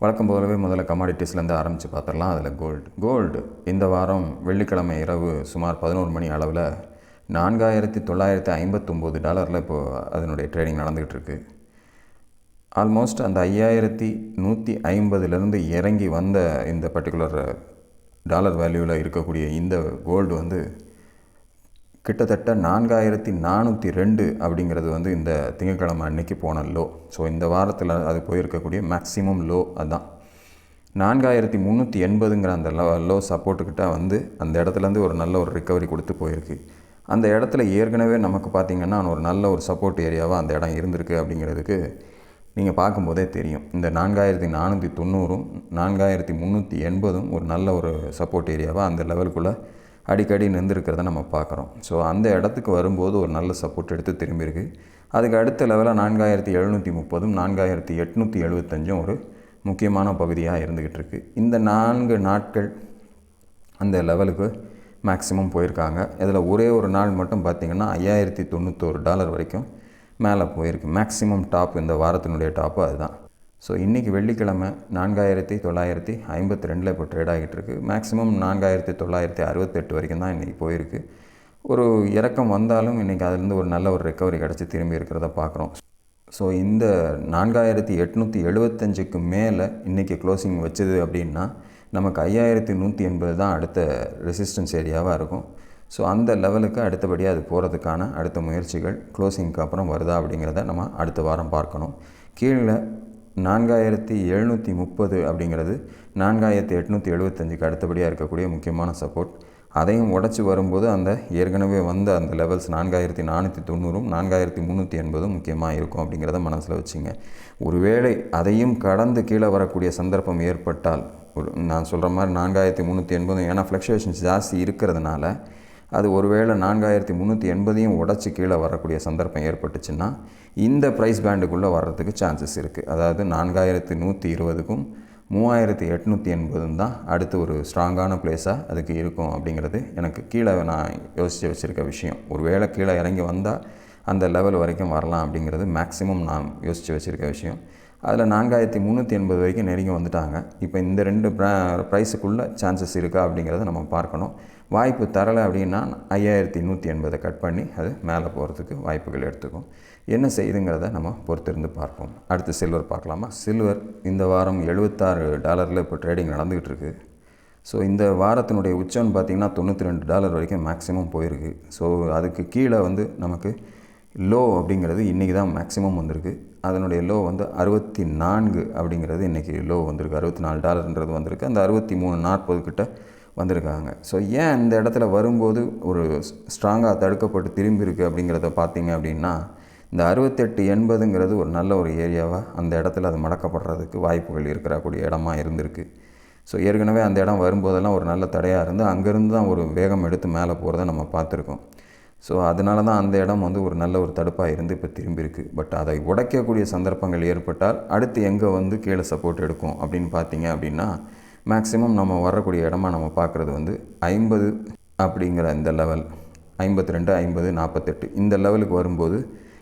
வழக்கம் போலவே முதல்ல கமாடிட்டிஸ்லேருந்து ஆரம்பித்து பார்த்துடலாம். அதில் கோல்டு கோல்டு இந்த வாரம் வெள்ளிக்கிழமை இரவு சுமார் பதினோரு மணி அளவில் நான்காயிரத்தி தொள்ளாயிரத்தி ஐம்பத்தொம்போது டாலரில் இப்போது அதனுடைய ட்ரேடிங் நடந்துகிட்டு இருக்குது ஆல்மோஸ்ட் அந்த ஐயாயிரத்தி நூற்றி ஐம்பதுலேருந்து இறங்கி வந்த இந்த பர்டிகுலர் டாலர் வேல்யூவில் இருக்கக்கூடிய இந்த கோல்டு வந்து கிட்டத்தட்ட நான்காயிரத்தி நானூற்றி ரெண்டு அப்படிங்கிறது வந்து இந்த திங்கட்கிழமை அன்னைக்கு போன லோ ஸோ இந்த வாரத்தில் அது போயிருக்கக்கூடிய மேக்ஸிமம் லோ அதுதான் நான்காயிரத்தி முந்நூற்றி எண்பதுங்கிற அந்த லோ லோ சப்போர்ட்டுக்கிட்ட வந்து அந்த இடத்துலேருந்து ஒரு நல்ல ஒரு ரிக்கவரி கொடுத்து போயிருக்கு. அந்த இடத்துல ஏற்கனவே நமக்கு பார்த்திங்கன்னா ஒரு நல்ல ஒரு சப்போர்ட் ஏரியாவாக அந்த இடம் இருந்திருக்கு அப்படிங்கிறதுக்கு நீங்கள் பார்க்கும்போதே தெரியும். இந்த நான்காயிரத்தி நானூற்றி தொண்ணூறும் நான்காயிரத்தி முந்நூற்றி எண்பதும் ஒரு நல்ல ஒரு சப்போர்ட் ஏரியாவாக அந்த லெவலுக்குள்ளே அடிக்கடி நின்றுருக்கிறத நம்ம பார்க்குறோம். ஸோ அந்த இடத்துக்கு வரும்போது ஒரு நல்ல சப்போர்ட் எடுத்து திரும்பியிருக்கு. அதுக்கு அடுத்த லெவலில் நான்காயிரத்தி எழுநூற்றி முப்பதும் நான்காயிரத்தி எட்நூற்றி எழுபத்தஞ்சும் ஒரு முக்கியமான பகுதியாக இருந்துக்கிட்டு இருக்குது இந்த நான்கு நாட்கள் அந்த லெவலுக்கு மேக்ஸிமம் போயிருக்காங்க. இதில் ஒரே ஒரு நாள் மட்டும் பார்த்திங்கன்னா ஐயாயிரத்தி தொண்ணூத்தோரு டாலர் வரைக்கும் மேலே போயிருக்கு. மேக்ஸிமம் டாப் இந்த வாரத்தினுடைய டாப்பு அதுதான் ஸோ இன்றைக்கி வெள்ளிக்கிழமை நான்காயிரத்தி தொள்ளாயிரத்தி ஐம்பத்தி ரெண்டில் இப்போ ட்ரேட் ஆகிட்டு இருக்குது மேக்ஸிமம் நான்காயிரத்தி தொள்ளாயிரத்தி அறுபத்தெட்டு வரைக்கும் தான் இன்றைக்கி போயிருக்கு. ஒரு இறக்கம் வந்தாலும் இன்றைக்கி அதுலேருந்து ஒரு நல்ல ஒரு ரெக்கவரி கிடச்சி திரும்பி இருக்கிறத பார்க்குறோம். ஸோ இந்த நான்காயிரத்தி எட்நூற்றி எழுபத்தஞ்சுக்கு மேலே இன்றைக்கி க்ளோசிங் வச்சது அப்படின்னா நமக்கு ஐயாயிரத்தி நூற்றி எண்பது தான் அடுத்த ரெசிஸ்டன்ஸ் ஏரியாவாக இருக்கும். ஸோ அந்த லெவலுக்கு அடுத்தபடியாக அது போகிறதுக்கான அடுத்த முயற்சிகள் க்ளோசிங்க்கு அப்புறம் வருதா அப்படிங்கிறத நம்ம அடுத்த வாரம் பார்க்கணும். கீழே நான்காயிரத்தி எழுநூற்றி முப்பது அப்படிங்கிறது நான்காயிரத்தி எட்நூற்றி எழுபத்தஞ்சுக்கு அடுத்தபடியாக இருக்கக்கூடிய முக்கியமான சப்போர்ட் அதையும் உடச்சி வரும்போது அந்த ஏற்கனவே வந்த அந்த லெவல்ஸ் நான்காயிரத்தி நானூற்றி தொண்ணூறும் நான்காயிரத்தி முந்நூற்றி எண்பதும் முக்கியமாக இருக்கும் அப்படிங்கிறத மனசில் வச்சுங்க. ஒருவேளை அதையும் கடந்து கீழே வரக்கூடிய சந்தர்ப்பம் ஏற்பட்டால் ஒரு நான் சொல்கிற மாதிரி நான்காயிரத்தி முந்நூற்றி எண்பதும் ஏன்னா ஃப்ளக்ஷுவேஷன்ஸ் ஜாஸ்தி இருக்கிறதுனால அது ஒருவேளை நான்காயிரத்தி முந்நூற்றி எண்பதையும் உடச்சி கீழே வரக்கூடிய சந்தர்ப்பம் ஏற்பட்டுச்சுன்னா இந்த ப்ரைஸ் பேண்டுக்குள்ளே வர்றதுக்கு சான்சஸ் இருக்குது அதாவது நான்காயிரத்து நூற்றி இருபதுக்கும் மூவாயிரத்து எட்நூற்றி எண்பதும் தான் அடுத்து ஒரு ஸ்ட்ராங்கான பிளேஸாக அதுக்கு இருக்கும் அப்படிங்கிறது எனக்கு கீழே நான் யோசித்து வச்சுருக்க விஷயம். ஒரு வேளை கீழே இறங்கி வந்தால் அந்த லெவல் வரைக்கும் வரலாம் அப்படிங்கிறது மேக்ஸிமம் நான் யோசித்து வச்சுருக்க விஷயம். அதில் நான்காயிரத்தி முந்நூற்றி எண்பது வரைக்கும் நெருங்கி வந்துட்டாங்க. இப்போ இந்த ரெண்டு ப்ரைஸுக்குள்ளே சான்சஸ் இருக்கா அப்படிங்கிறத நம்ம பார்க்கணும். வாய்ப்பு தரலை அப்படின்னா ஐயாயிரத்தி நூற்றி எண்பதை கட் பண்ணி அது மேலே போகிறதுக்கு வாய்ப்புகள் எடுத்துக்கும். என்ன செய்யுதுங்கிறத நம்ம பொறுத்திருந்து பார்ப்போம். அடுத்து சில்வர் பார்க்கலாமா? சில்வர் இந்த வாரம் எழுபத்தாறு டாலரில் இப்போ ட்ரேடிங் நடந்துக்கிட்டு இருக்குது ஸோ இந்த வாரத்தினுடைய உச்சம்னு பார்த்திங்கன்னா தொண்ணூற்றி ரெண்டு டாலர் வரைக்கும் மேக்ஸிமம் போயிருக்கு. ஸோ அதுக்கு கீழே வந்து நமக்கு லோ அப்படிங்கிறது இன்றைக்கி தான் மேக்ஸிமம் வந்திருக்கு. அதனுடைய லோ வந்து அறுபத்தி நான்கு அப்படிங்கிறது இன்றைக்கி லோ வந்திருக்கு. அறுபத்தி நாலு டாலர்ன்றது வந்திருக்கு. அந்த அறுபத்தி மூணு நாற்பது கிட்ட வந்திருக்காங்க. ஸோ ஏன் இந்த இடத்துல வரும்போது ஒரு ஸ்ட்ராங்காக தடுக்கப்பட்டு திரும்பி இருக்குது அப்படிங்கிறத பார்த்தீங்க அப்படின்னா இந்த அறுபத்தெட்டு எண்பதுங்கிறது ஒரு நல்ல ஒரு ஏரியாவாக அந்த இடத்துல அது மடக்கப்படுறதுக்கு வாய்ப்புகள் இருக்கிறக்கூடிய இடமா இருந்திருக்கு. ஸோ ஏற்கனவே அந்த இடம் வரும்போதெல்லாம் ஒரு நல்ல தடையாக இருந்து அங்கேருந்து தான் ஒரு வேகம் எடுத்து மேலே போகிறத நம்ம பார்த்துருக்கோம். ஸோ அதனால தான் அந்த இடம் வந்து ஒரு நல்ல ஒரு தடுப்பாக இருந்து இப்போ திரும்பியிருக்கு. பட் அதை உடைக்கக்கூடிய சந்தர்ப்பங்கள் ஏற்பட்டால் அடுத்து எங்கே வந்து கீழே சப்போர்ட் எடுக்கும் அப்படின்னு பார்த்தீங்க அப்படின்னா மேக்ஸிமம் நம்ம வரக்கூடிய இடமா நம்ம பார்க்குறது வந்து ஐம்பது அப்படிங்கிற இந்த லெவல் ஐம்பத்தி ரெண்டு ஐம்பது நாற்பத்தெட்டு இந்த லெவலுக்கு வரும்போது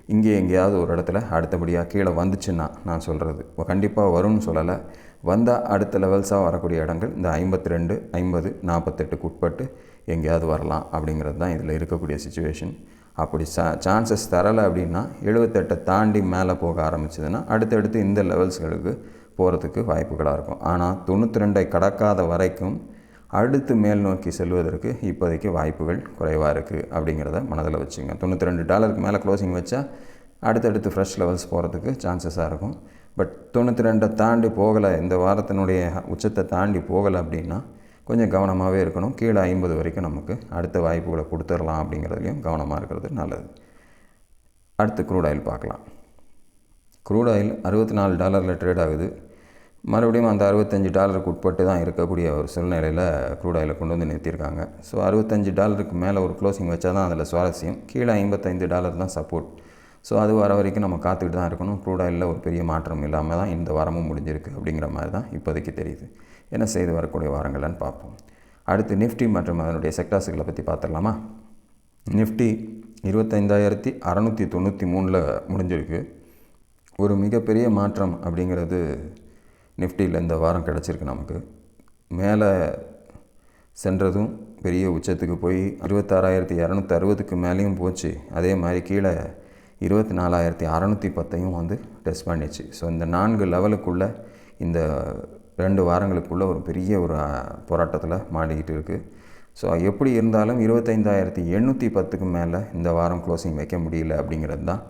இங்கே எங்கேயாவது ஒரு இடத்துல அடுத்தபடியாக கீழே வந்துச்சுன்னா நான் சொல்கிறது கண்டிப்பாக வரும்னு சொல்லலை. வந்தால் அடுத்த லெவல்ஸாக வரக்கூடிய இடங்கள் இந்த ஐம்பத்தி ரெண்டு ஐம்பது நாற்பத்தெட்டுக்கு உட்பட்டு எங்கேயாவது வரலாம் அப்படிங்கிறது தான் இதில் இருக்கக்கூடிய சுச்சுவேஷன் அப்படி சா சான்சஸ் தரலை அப்படின்னா எழுபத்தெட்டை தாண்டி மேலே போக ஆரம்பிச்சதுன்னா அடுத்தடுத்து இந்த லெவல்ஸ்களுக்கு போகிறதுக்கு வாய்ப்புகளாக இருக்கும். ஆனால் தொண்ணூற்றி ரெண்டை கடக்காத வரைக்கும் அடுத்து மேல் நோக்கி செல்வதற்கு இப்போதைக்கு வாய்ப்புகள் குறைவாக இருக்குது அப்படிங்கிறத மனதில் வச்சுங்க. தொண்ணூற்றி ரெண்டு டாலருக்கு மேலே க்ளோசிங் வச்சா அடுத்தடுத்து ஃப்ரெஷ் லெவல்ஸ் போகிறதுக்கு சான்சஸாக இருக்கும். பட் தொண்ணூற்றி ரெண்டை தாண்டி போகலை இந்த வாரத்தினுடைய உச்சத்தை தாண்டி போகலை அப்படின்னா கொஞ்சம் கவனமாகவே இருக்கணும். கீழே ஐம்பது வரைக்கும் நமக்கு அடுத்த வாய்ப்புகளை கொடுத்துடலாம் அப்படிங்கிறதுலையும் கவனமாக இருக்கிறது நல்லது. அடுத்து க்ரூட் ஆயில் பார்க்கலாம். க்ரூட் ஆயில் அறுபத்தி நாலு டாலரில் ட்ரேட் ஆகுது. மறுபடியும் அந்த அறுபத்தஞ்சு டாலருக்கு உட்பட்டு தான் இருக்கக்கூடிய ஒரு சூழ்நிலையில் க்ரூட் ஆயிலை கொண்டு வந்து நிறுத்தியிருக்காங்க. ஸோ அறுபத்தஞ்சு டாலருக்கு மேலே ஒரு க்ளோசிங் வச்சா தான் அதில் சுவாரஸ்யம். கீழே ஐம்பத்தைந்து டாலர் தான் சப்போர்ட் ஸோ அது வர வரைக்கும் நம்ம காத்துக்கிட்டு தான் இருக்கணும். க்ரூட் ஆயிலில் ஒரு பெரிய மாற்றம் இல்லாமல் தான் இந்த வாரமும் முடிஞ்சிருக்கு அப்படிங்கிற மாதிரி தான் இப்போதைக்கு தெரியுது. என்ன செய்து வரக்கூடிய வாரங்கள்னு பார்ப்போம். அடுத்து நிஃப்டி மற்றும் அதனுடைய செக்டார்ஸுகளை பற்றி பார்த்துடலாமா? நிஃப்டி இருபத்தைந்தாயிரத்தி அறநூற்றி தொண்ணூற்றி மூணில் முடிஞ்சிருக்கு. ஒரு மிகப்பெரிய மாற்றம் அப்படிங்கிறது நிஃப்டியில் இந்த வாரம் கிடச்சிருக்கு நமக்கு. மேலே சென்றதும் பெரிய உச்சத்துக்கு போய் இருபத்தாறாயிரத்தி இரநூத்தி அறுபதுக்கு மேலேயும் போச்சு. அதே மாதிரி கீழே இருபத்தி நாலாயிரத்தி அறநூற்றி பத்தையும் வந்து டெஸ்ட் பண்ணிச்சு. ஸோ இந்த நான்கு லெவலுக்குள்ளே இந்த ரெண்டு வாரங்களுக்குள்ளே ஒரு பெரிய ஒரு போராட்டத்தில் மாடிக்கிட்டு இருக்குது ஸோ எப்படி இருந்தாலும் இருபத்தைந்தாயிரத்தி எண்ணூற்றி பத்துக்கு மேலே இந்த வாரம் க்ளோசிங் வைக்க முடியல அப்படிங்கிறது தான்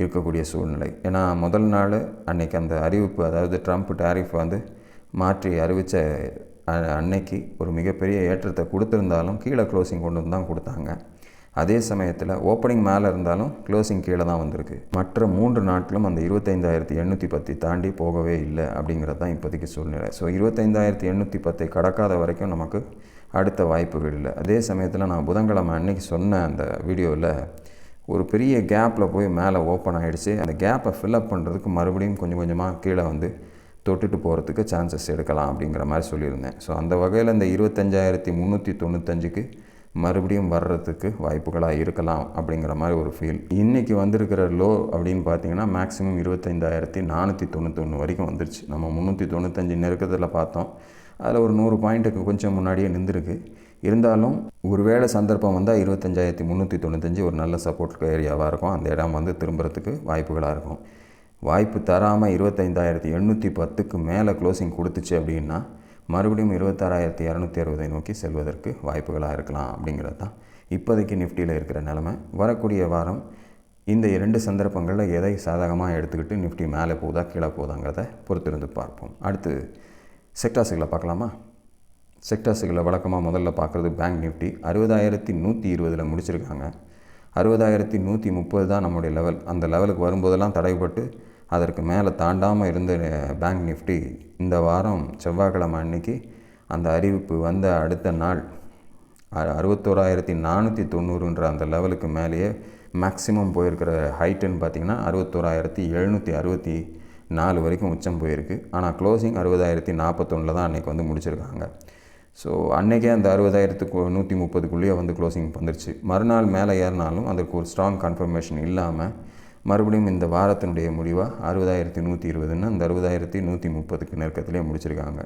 இருக்கக்கூடிய சூழ்நிலை. ஏன்னா முதல் நாள் அன்னைக்கு அந்த அறிவிப்பு அதாவது ட்ரம்ப் டேரிஃப் வந்து மாற்றி அறிவித்த அன்னைக்கு ஒரு மிகப்பெரிய ஏற்றத்தை கொடுத்துருந்தாலும் கீழே க்ளோசிங் கொண்டு வந்து தான் கொடுத்தாங்க. அதே சமயத்தில் ஓப்பனிங் மேலே இருந்தாலும் க்ளோசிங் கீழே தான் வந்திருக்கு. மற்ற மூன்று நாட்களும் அந்த இருபத்தைந்தாயிரத்தி எண்ணூற்றி பத்தி தாண்டி போகவே இல்லை அப்படிங்கிறது தான் இப்போதைக்கு சூழ்நிலை. ஸோ இருபத்தைந்தாயிரத்தி எண்ணூற்றி பத்தை கடக்காத வரைக்கும் நமக்கு அடுத்த வாய்ப்புகள் இல்லை. அதே சமயத்தில் நான் புதன்கிழமை அன்னைக்கு சொன்ன அந்த வீடியோவில் ஒரு பெரிய கேப்பில் போய் மேலே ஓப்பன் ஆகிடுச்சு அந்த கேப்பை ஃபில்அப் பண்ணுறதுக்கு மறுபடியும் கொஞ்சம் கொஞ்சமாக கீழே வந்து தொட்டுட்டு போகிறதுக்கு சான்சஸ் எடுக்கலாம் அப்படிங்கிற மாதிரி சொல்லியிருந்தேன். ஸோ அந்த வகையில் இந்த இருபத்தஞ்சாயிரத்தி முந்நூற்றி தொண்ணூத்தஞ்சுக்கு மறுபடியும் வர்றதுக்கு வாய்ப்புகளாக இருக்கலாம் அப்படிங்கிற மாதிரி ஒரு ஃபீல் இன்றைக்கி வந்திருக்கிற லோ அப்படின்னு பார்த்தீங்கன்னா மேக்ஸிமம் இருபத்தைந்தாயிரத்தி நானூற்றி தொண்ணூத்தொன்று வரைக்கும் வந்துருச்சு. நம்ம முந்நூற்றி தொண்ணூத்தஞ்சு நெருக்கத்தில் பார்த்தோம். அதில் ஒரு நூறு பாயிண்ட்டுக்கு கொஞ்சம் முன்னாடியே நின்றுருக்கு. இருந்தாலும் ஒருவேளை சந்தர்ப்பம் வந்தால் இருபத்தஞ்சாயிரத்தி முந்நூற்றி தொண்ணூத்தஞ்சு ஒரு நல்ல சப்போர்ட் ஏரியாவாக இருக்கும். அந்த இடம் வந்து திரும்புறதுக்கு வாய்ப்புகளாக இருக்கும். வாய்ப்பு தராமல் இருபத்தைந்தாயிரத்தி எண்ணூற்றி பத்துக்கு மேலே க்ளோசிங் கொடுத்துச்சு அப்படின்னா மறுபடியும் இருபத்தாறாயிரத்தி இரநூத்தி அறுபதை நோக்கி செல்வதற்கு வாய்ப்புகளாக இருக்கலாம் அப்படிங்கிறது தான் இப்போதைக்கு நிஃப்டியில் இருக்கிற நிலமை. வரக்கூடிய வாரம் இந்த இரண்டு சந்தர்ப்பங்களில் எதை சாதகமாக எடுத்துக்கிட்டு நிஃப்டி மேலே போதா கீழே போதாங்கிறத பொறுத்திருந்து பார்ப்போம். அடுத்து செக்டாஸுகளை பார்க்கலாமா? செக்டர்ஸுகளை வழக்கமாக முதல்ல பார்க்குறது பேங்க் நிஃப்டி அறுபதாயிரத்தி நூற்றி இருபதில் முடிச்சிருக்காங்க. அறுபதாயிரத்தி நூற்றி முப்பது தான் நம்முடைய லெவல் அந்த லெவலுக்கு வரும்போதெல்லாம் தடைப்பட்டு அதற்கு மேலே தாண்டாமல் இருந்த பேங்க் நிஃப்டி இந்த வாரம் செவ்வாய்க்கிழமை அன்னைக்கு அந்த அறிவிப்பு வந்த அடுத்த நாள் அறுபத்தோராயிரத்தி நானூற்றி தொண்ணூறுன்ற அந்த லெவலுக்கு மேலேயே மேக்ஸிமம் போயிருக்கிற ஹைட்டுன்னு பார்த்திங்கன்னா அறுபத்தோராயிரத்தி எழுநூற்றி அறுபத்தி நாலு வரைக்கும் உச்சம் போயிருக்கு ஆனால் க்ளோசிங் அறுபதாயிரத்தி நாற்பத்தொன்னில் தான் அன்றைக்கி வந்து முடிச்சிருக்காங்க ஸோ அன்றைக்கே அந்த அறுபதாயிரத்துக்கு நூற்றி முப்பதுக்குள்ளேயே வந்து க்ளோசிங் வந்துருச்சு. மறுநாள் மேலே ஏறினாலும் அதற்கு ஒரு ஸ்ட்ராங் கன்ஃபர்மேஷன் இல்லாமல் மறுபடியும் இந்த வாரத்தினுடைய முடிவாக அறுபதாயிரத்தி நூற்றி இருபதுன்னு அந்த அறுபதாயிரத்தி நூற்றி முப்பதுக்கு நெருக்கத்துலேயே முடிச்சிருக்காங்க.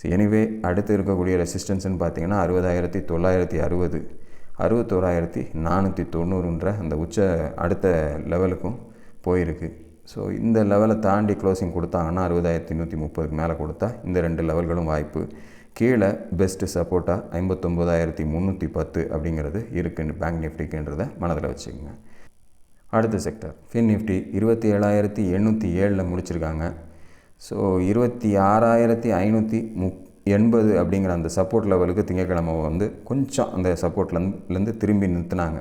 ஸோ எனிவே அடுத்து இருக்கக்கூடிய ரெசிஸ்டன்ஸ்னு பார்த்தீங்கன்னா அறுபதாயிரத்தி தொள்ளாயிரத்தி அறுபது அறுபத்தோராயிரத்தி நானூற்றி தொண்ணூறுன்ற அந்த உச்ச அடுத்த லெவலுக்கும் போயிருக்கு. ஸோ இந்த லெவலை தாண்டி க்ளோசிங் கொடுத்தாங்கன்னா அறுபதாயிரத்தி நூற்றி முப்பதுக்கு மேலே கொடுத்தா இந்த ரெண்டு லெவல்களும் வாய்ப்பு. கீழே பெஸ்ட்டு சப்போர்ட்டாக ஐம்பத்தொம்போதாயிரத்தி முந்நூற்றி பத்து அப்படிங்கிறது இருக்குன்னு பேங்க் நிஃப்டிக்குன்றதை மனதில் வச்சுக்கோங்க. அடுத்த செக்டர் ஃபின் நிஃப்டி இருபத்தி ஏழாயிரத்தி எண்ணூற்றி ஏழில் முடிச்சிருக்காங்க. ஸோ இருபத்தி ஆறாயிரத்தி ஐநூற்றி முப் எண்பது அப்படிங்கிற அந்த சப்போர்ட் லெவலுக்கு திங்கக்கிழமை வந்து கொஞ்சம் அந்த சப்போர்ட்லேருந்து திரும்பி நிறுத்தினாங்க.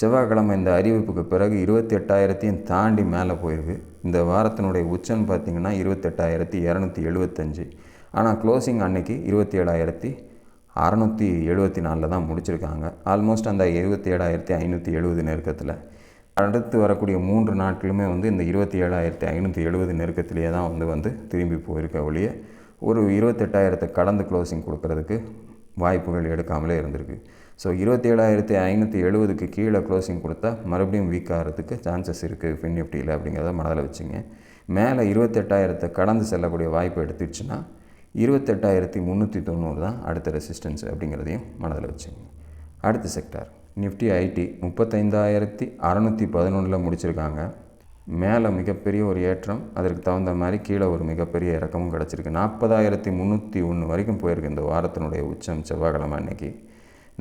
செவ்வாய்க்கிழமை இந்த அறிவிப்புக்கு பிறகு இருபத்தி எட்டாயிரத்தையும் தாண்டி மேலே போயிருக்கு. இந்த வாரத்தினுடைய உச்சம் பார்த்திங்கன்னா இருபத்தெட்டாயிரத்தி இரநூத்தி எழுபத்தஞ்சு. ஆனால் க்ளோசிங் அன்னைக்கு இருபத்தி ஏழாயிரத்தி அறநூற்றி எழுபத்தி நாலில் தான் முடிச்சிருக்காங்க. ஆல்மோஸ்ட் அந்த இருபத்தி ஏழாயிரத்தி ஐநூற்றி எழுபது நெருக்கத்தில். அடுத்து வரக்கூடிய மூன்று நாட்களுமே வந்து இந்த இருபத்தி ஏழாயிரத்தி ஐநூற்றி எழுபது நெருக்கத்திலேயே தான் வந்து வந்து திரும்பி போயிருக்க ஒழிய ஒரு இருபத்தெட்டாயிரத்தை கடந்து க்ளோசிங் கொடுக்கறதுக்கு வாய்ப்புகள் எடுக்காமலே இருந்திருக்கு. ஸோ இருபத்தி ஏழாயிரத்தி ஐநூற்றி எழுபதுக்கு கீழே க்ளோசிங் கொடுத்தா மறுபடியும் வீக் ஆகிறதுக்கு சான்சஸ் இருக்குது ஃபின் நிஃப்டியில் அப்படிங்கிறத மனதில் வச்சுங்க. மேலே இருபத்தெட்டாயிரத்தை கடந்து செல்லக்கூடிய வாய்ப்பு எடுத்துச்சுன்னா இருபத்தெட்டாயிரத்தி முந்நூற்றி தொண்ணூறு தான் அடுத்த ரெசிஸ்டன்ஸ் அப்படிங்கிறதையும் மனதில் வச்சுங்க. அடுத்த செக்டார் நிஃப்டி ஐடி முப்பத்தைந்தாயிரத்தி அறநூற்றி பதினொன்றில் முடிச்சிருக்காங்க. மேலே மிகப்பெரிய ஒரு ஏற்றம் அதற்கு தகுந்த மாதிரி கீழே ஒரு மிகப்பெரிய இறக்கமும் கிடச்சிருக்கு. நாற்பதாயிரத்தி முந்நூற்றி ஒன்று வரைக்கும் போயிருக்கு இந்த வாரத்தினுடைய உச்சம் செவ்வாய்க்கிழமை அன்னைக்கு.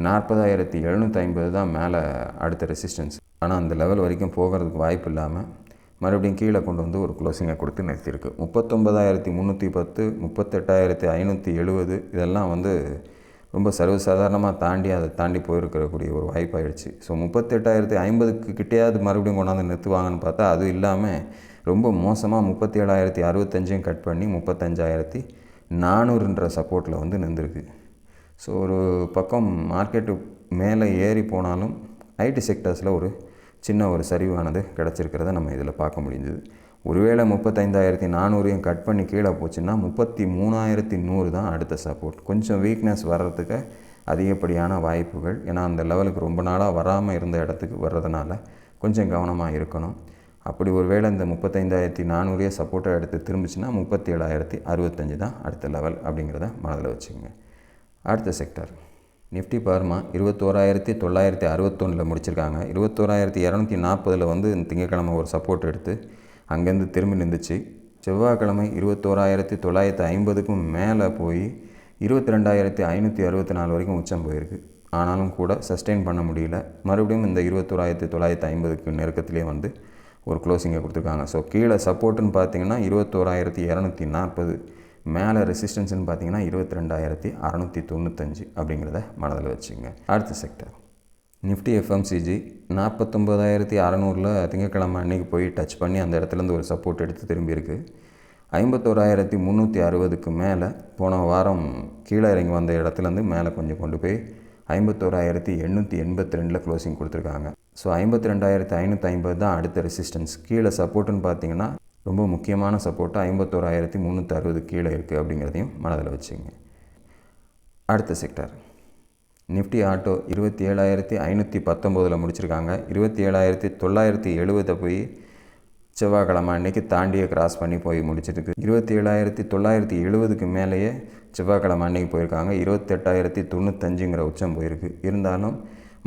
நாற்பதாயிரத்தி எழுநூற்றி ஐம்பது தான் மேலே அடுத்த ரெசிஸ்டன்ஸ் ஆனால் அந்த லெவல் வரைக்கும் போகிறதுக்கு வாய்ப்பு இல்லாமல் மறுபடியும் கீழே கொண்டு வந்து ஒரு க்ளோசிங்கை கொடுத்து நிறுத்தியிருக்கு. முப்பத்தொம்பதாயிரத்தி முந்நூற்றி பத்து முப்பத்தெட்டாயிரத்தி ஐநூற்றி எழுபது இதெல்லாம் வந்து ரொம்ப சர்வசாதாரணமாக தாண்டி அதை தாண்டி போயிருக்கக்கூடிய ஒரு வாய்ப்பாயிடுச்சு. ஸோ முப்பத்தெட்டாயிரத்தி ஐம்பதுக்கு கிட்டேயாவது மறுபடியும் கொண்டாந்து நிறுத்துவாங்கன்னு பார்த்தா அது இல்லாமல் ரொம்ப மோசமாக முப்பத்தி ஏழாயிரத்தி அறுபத்தஞ்சையும் கட் பண்ணி முப்பத்தஞ்சாயிரத்தி நானூறுன்ற சப்போர்ட்டில் வந்து நின்றுருக்கு. ஸோ ஒரு பக்கம் மார்க்கெட்டு மேலே ஏறி போனாலும் ஐடி செக்டர்ஸில் ஒரு சின்ன ஒரு சரிவானது கிடச்சிருக்கிறத நம்ம இதில் பார்க்க முடிஞ்சது. ஒருவேளை முப்பத்தைந்தாயிரத்தி நானூறையும் கட் பண்ணி கீழே போச்சுன்னா முப்பத்தி மூணாயிரத்தி நூறு தான் அடுத்த சப்போர்ட் கொஞ்சம் வீக்னஸ் வர்றதுக்கு அதிகப்படியான வாய்ப்புகள். ஏன்னா அந்த லெவலுக்கு ரொம்ப நாளாக வராமல் இருந்த இடத்துக்கு வர்றதுனால கொஞ்சம் கவனமாக இருக்கணும். அப்படி ஒரு வேளை இந்த முப்பத்தைந்தாயிரத்தி நானூறையே சப்போர்ட்டாக எடுத்து திரும்பிச்சுன்னா முப்பத்தி ஏழாயிரத்தி அறுபத்தஞ்சு தான் அடுத்த லெவல் அப்படிங்கிறத மனதில் வச்சுக்கோங்க. அடுத்த செக்டர் நிஃப்டி பார்மா இருபத்தோராயிரத்தி தொள்ளாயிரத்தி அறுபத்தொன்னில் முடிச்சிருக்காங்க. இருபத்தோராயிரத்தி இரநூத்தி நாற்பதில் வந்து இந்த திங்கக்கிழமை ஒரு சப்போர்ட் எடுத்து அங்கேருந்து திரும்பி நின்றுச்சு. செவ்வாய்க்கிழமை இருபத்தோராயிரத்தி தொள்ளாயிரத்தி ஐம்பதுக்கும் மேலே போய் இருபத்தி ரெண்டாயிரத்தி ஐநூற்றி அறுபத்தி நாலு வரைக்கும் உச்சம் போயிருக்கு. ஆனாலும் கூட சஸ்டெயின் பண்ண முடியல. மறுபடியும் இந்த இருபத்தோராயிரத்தி தொள்ளாயிரத்தி ஐம்பதுக்கு நெருக்கத்திலே வந்து ஒரு க்ளோசிங்கை கொடுத்துருக்காங்க. ஸோ கீழே சப்போர்ட்டுன்னு பார்த்தீங்கன்னா இருபத்தோராயிரத்தி இரநூத்தி நாற்பது. மேலே ரெசிஸ்டன்ஸ்னு பார்த்தீங்கன்னா இருபத்தி ரெண்டாயிரத்தி அறநூற்றி தொண்ணூத்தஞ்சு அப்படிங்கிறத மனதில் வச்சுங்க. அடுத்த செக்டர் நிஃப்டி எஃப்எம்சிஜி நாற்பத்தொம்போதாயிரத்தி அறநூறில் திங்கக்கிழமை அன்றைக்கி போய் டச் பண்ணி அந்த இடத்துலேருந்து ஒரு சப்போர்ட் எடுத்து திரும்பியிருக்கு ஐம்பத்தோராயிரத்தி முந்நூற்றி அறுபதுக்கு மேலே போன வாரம் கீழே இறங்கி வந்த இடத்துலேருந்து மேலே கொஞ்சம் கொண்டு போய் ஐம்பத்தோராயிரத்தி எண்ணூற்றி எண்பத்தி ரெண்டில் க்ளோசிங் கொடுத்துருக்காங்க. ஸோ ஐம்பத்தி ரெண்டாயிரத்தி ஐநூற்றி ஐம்பது தான் அடுத்த ரெசிஸ்டன்ஸ் கீழே சப்போர்ட்டுன்னு பார்த்தீங்கன்னா ரொம்ப முக்கியமான சப்போர்ட்டாக ஐம்பத்தோராயிரத்தி முந்நூற்றி அறுபது கீழே இருக்குது அப்படிங்கிறதையும் மனதில் வச்சுங்க. அடுத்த செக்டர் நிஃப்டி ஆட்டோ இருபத்தி ஏழாயிரத்தி ஐநூற்றி பத்தொம்போதில் முடிச்சிருக்காங்க. இருபத்தி ஏழாயிரத்தி தொள்ளாயிரத்தி எழுபதை போய் செவ்வாய்க்கிழமை அன்னைக்கு தாண்டியை கிராஸ் பண்ணி போய் முடிச்சிருக்கு. இருபத்தி ஏழாயிரத்தி தொள்ளாயிரத்தி எழுபதுக்கு மேலேயே செவ்வாய்க்கிழமை அன்னைக்கு போயிருக்காங்க. இருபத்தெட்டாயிரத்தி தொண்ணூத்தஞ்சுங்கிற உச்சம் போயிருக்கு. இருந்தாலும்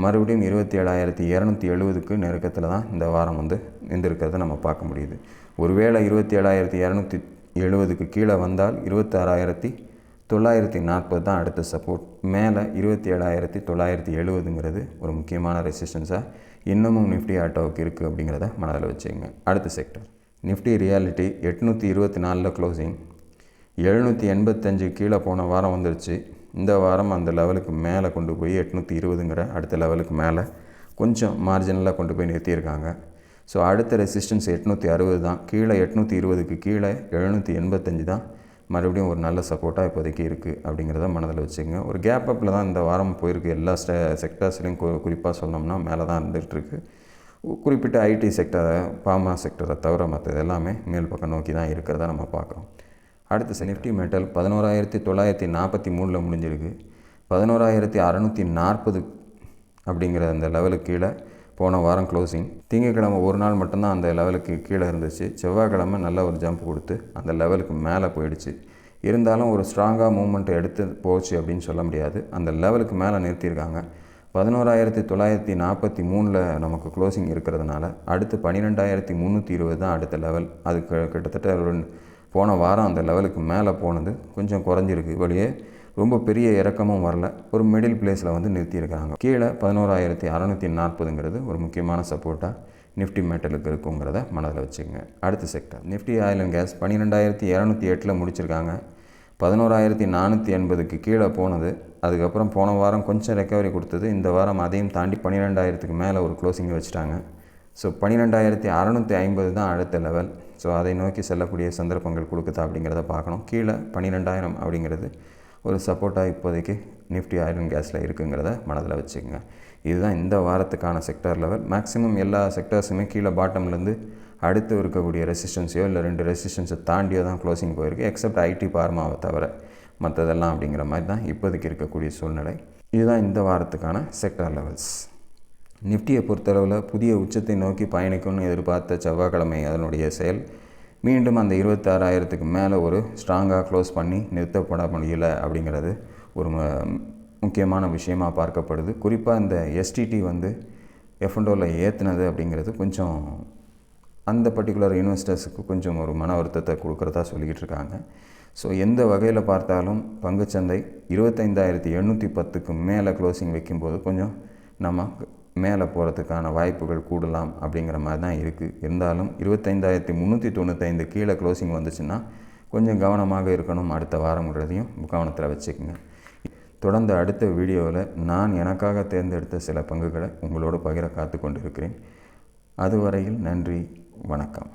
மறுபடியும் இருபத்தி ஏழாயிரத்தி இரநூத்தி எழுபதுக்கு நெருக்கத்தில் தான் இந்த வாரம் வந்து நின்றுருக்கிறத நம்ம பார்க்க முடியுது. ஒருவேளை இருபத்தி ஏழாயிரத்தி இரநூத்தி எழுபதுக்கு கீழே வந்தால் இருபத்தாறாயிரத்தி தொள்ளாயிரத்தி நாற்பது தான் அடுத்த சப்போர்ட் மேலே இருபத்தி ஏழாயிரத்தி தொள்ளாயிரத்தி எழுபதுங்கிறது ஒரு முக்கியமான ரெசிஸ்டன்ஸாக இன்னமும் நிஃப்டி ஆட்டோவுக்கு இருக்குது அப்படிங்கிறத மனதில் வச்சுக்கோங்க. அடுத்த செக்டர் நிஃப்டி ரியாலிட்டி எட்நூற்றி இருபத்தி நாலில் க்ளோசிங் எழுநூற்றி எண்பத்தஞ்சு கீழே போன வாரம் வந்துருச்சு. இந்த வாரம் அந்த லெவலுக்கு மேலே கொண்டு போய் எட்நூற்றி இருபதுங்கிற அடுத்த லெவலுக்கு மேலே கொஞ்சம் மார்ஜினலாக கொண்டு போய் நிறுத்தியிருக்காங்க. ஸோ அடுத்த ரெசிஸ்டன்ஸ் எட்நூற்றி அறுபது தான். கீழே எட்நூற்றி இருபதுக்கு கீழே எழுநூற்றி எண்பத்தஞ்சு தான். மறுபடியும் ஒரு நல்ல சப்போர்ட்டாக இப்போதைக்கு இருக்குது அப்படிங்கிறத மனதில் வச்சுக்கோங்க. ஒரு கேப் அப்பில் தான் இந்த வாரம் போயிருக்கு. எல்லா ஸ்டே செக்டர்ஸ்லையும் கு குறிப்பாக சொன்னோம்னா மேலே தான் இருந்துகிட்ருக்கு. குறிப்பிட்ட ஐடி செக்டரை பாமா செக்டரை தவிர மற்றது எல்லாமே மேல் பக்கம் நோக்கி தான் இருக்கிறத நம்ம பார்க்குறோம். அடுத்து நிஃப்டி மெட்டல் பதினோராயிரத்தி தொள்ளாயிரத்தி நாற்பத்தி மூணில் முடிஞ்சிருக்கு. பதினோராயிரத்தி அறநூற்றி நாற்பது அப்படிங்கிற அந்த லெவலுக்கு கீழே போன வாரம் க்ளோசிங் திங்கக்கிழமை ஒரு நாள் மட்டும்தான் அந்த லெவலுக்கு கீழே இருந்துச்சு. செவ்வாய்க்கிழமை நல்ல ஒரு ஜம்ப் கொடுத்து அந்த லெவலுக்கு மேலே போயிடுச்சு. இருந்தாலும் ஒரு ஸ்ட்ராங்காக மூமெண்ட் எடுத்து போச்சு அப்படின்னு சொல்ல முடியாது. அந்த லெவலுக்கு மேலே நிறுத்தியிருக்காங்க. பதினோராயிரத்தி தொள்ளாயிரத்தி நாற்பத்தி மூணில் நமக்கு க்ளோசிங் இருக்கிறதுனால அடுத்து பன்னிரெண்டாயிரத்தி முந்நூற்றி இருபது தான் அடுத்த லெவல் அது கிட்டத்தட்ட போன வாரம் அந்த லெவலுக்கு மேலே போனது கொஞ்சம் குறைஞ்சிருக்கு வழியே. ரொம்ப பெரிய இறக்கமும் வரல. ஒரு மிடில் பிளேஸில் வந்து நிறுத்தியிருக்கிறாங்க. கீழே பதினோராயிரத்தி அறநூற்றி நாற்பதுங்கிறது ஒரு முக்கியமான சப்போர்ட்டாக நிஃப்டி மெட்டலுக்கு இருக்குங்கிறத மனதில் வச்சுக்கோங்க. அடுத்த sector Nifty oil and gas பன்னிரெண்டாயிரத்தி இரநூத்தி எட்டில் முடிச்சிருக்காங்க. பதினோராயிரத்தி நானூற்றி எண்பதுக்கு கீழே போனது. அதுக்கப்புறம் போன வாரம் கொஞ்சம் ரெக்கவரி கொடுத்தது. இந்த வாரம் அதையும் தாண்டி பன்னிரெண்டாயிரத்துக்கு மேலே ஒரு க்ளோசிங் வச்சுட்டாங்க. ஸோ பன்னிரெண்டாயிரத்தி அறநூற்றி ஐம்பது தான் அடுத்த லெவல் ஸோ அதை நோக்கி செல்லக்கூடிய சந்தர்ப்பங்கள் கொடுக்குதா அப்படிங்கிறத பார்க்கணும். கீழே பன்னிரெண்டாயிரம் அப்படிங்கிறது ஒரு சப்போர்ட்டாக இப்போதைக்கு நிஃப்டி ஆயில் அண்ட் கேஸில் இருக்குங்கிறத மனதில் வச்சுக்கோங்க. இதுதான் இந்த வாரத்துக்கான செக்டர் லெவல் மேக்ஸிமம் எல்லா செக்டர்ஸுமே கீழே பாட்டம்லேருந்து அடுத்து இருக்கக்கூடிய ரெசிஸ்டன்ஸையோ இல்லை ரெண்டு ரெசிஸ்டன்ஸை தாண்டியோ தான் க்ளோசிங் போயிருக்கு எக்ஸப்ட் ஐடி பார்மாவை தவிர மற்றதெல்லாம் அப்படிங்கிற மாதிரி தான் இப்போதைக்கு இருக்கக்கூடிய சூழ்நிலை. இதுதான் இந்த வாரத்துக்கான செக்டர் லெவல்ஸ் நிஃப்டியை பொறுத்தளவில் புதிய உச்சத்தை நோக்கி பயணிக்கும்னு எதிர்பார்த்த செவ்வாய்க்கிழமை அதனுடைய செயல். மீண்டும் அந்த இருபத்தாறாயிரத்துக்கு மேலே ஒரு ஸ்ட்ராங்காக க்ளோஸ் பண்ணி நிறுத்தப்பட முடியல அப்படிங்கிறது ஒரு முக்கியமான விஷயமாக பார்க்கப்படுது. குறிப்பாக இந்த எஸ்டிடி வந்து எஃப்என்டோவில் ஏற்றுனது அப்படிங்கிறது கொஞ்சம் அந்த பர்டிகுலர் இன்வெஸ்டர்ஸுக்கு கொஞ்சம் ஒரு மன வருத்தத்தை கொடுக்குறதா சொல்லிக்கிட்டு இருக்காங்க. ஸோ எந்த வகையில் பார்த்தாலும் பங்குச்சந்தை இருபத்தைந்தாயிரத்தி எண்ணூற்றி பத்துக்கு மேலே க்ளோசிங் வைக்கும்போது கொஞ்சம் நம்ம மேலே போகிறதுக்கான வாய்ப்புகள் கூடலாம் அப்படிங்கிற மாதிரி தான் இருக்குது. இருந்தாலும் இருபத்தைந்தாயிரத்தி முந்நூற்றி தொண்ணூத்தைந்து கீழே க்ளோசிங் வந்துச்சுன்னா கொஞ்சம் கவனமாக இருக்கணும் அடுத்த வாரங்கிறதையும் கவனத்தில் வச்சுக்கோங்க. தொடர்ந்து அடுத்த வீடியோவில் நான் எனக்காக தேர்ந்தெடுத்த சில பங்குகளை உங்களோடு பகிர காத்து கொண்டு இருக்கிறேன் அதுவரையில் நன்றி வணக்கம்.